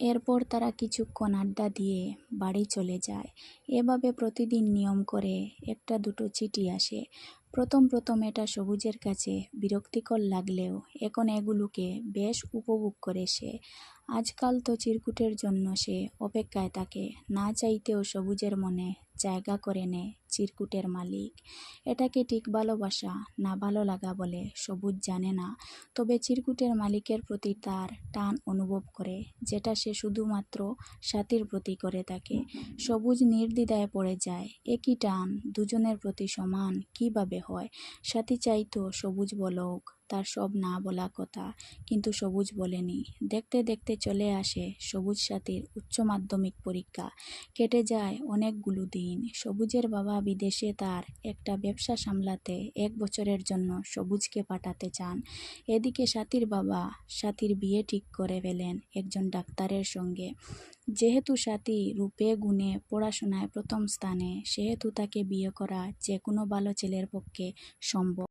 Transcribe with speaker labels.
Speaker 1: এরপর তারা কিছুক্ষণ আড্ডা দিয়ে বাড়ি চলে যায়। এভাবে প্রতিদিন নিয়ম করে একটা দুটো চিঠি আসে। প্রথম প্রথম এটা সবুজের কাছে বিরক্তিকর লাগলেও এখন এগুলোকে বেশ উপভোগ করে সে। আজকাল তো চিরকুটের জন্য সে অপেক্ষায় থাকে। না চাইতেও সবুজের মনে জায়গা করে নেয় চিরকুটের মালিক। এটাকে ঠিক ভালোবাসা, না ভালো লাগা বলে সবুজ জানে না। তবে চিরকুটের মালিকের প্রতি তার টান অনুভব করে, যেটা সে শুধুমাত্র সাথীর প্রতি করে থাকে। সবুজ নির্দ্বিধায় পড়ে যায়, একই টান দুজনের প্রতি সমান কীভাবে হয়? সাথী চাইতো সবুজ বলুক। তার সব না বলা কথা কিন্তু সবুজ বলেনি। দেখতে দেখতে চলে আসে সবুজ সাথীর উচ্চ মাধ্যমিক পরীক্ষা। কেটে যায় অনেকগুলো দিন। সবুজের বাবা বিদেশে তার একটা ব্যবসা সামলাতে এক বছরের জন্য সবুজকে পাঠাতে চান। এদিকে সাথীর বাবা সাথীর বিয়ে ঠিক করে ফেলেন একজন ডাক্তারের সঙ্গে। যেহেতু সাথী রূপে গুণে পড়াশোনায় প্রথম স্থানে, সেহেতু তাকে বিয়ে করা যে কোনো ভালো ছেলের পক্ষে সম্ভব।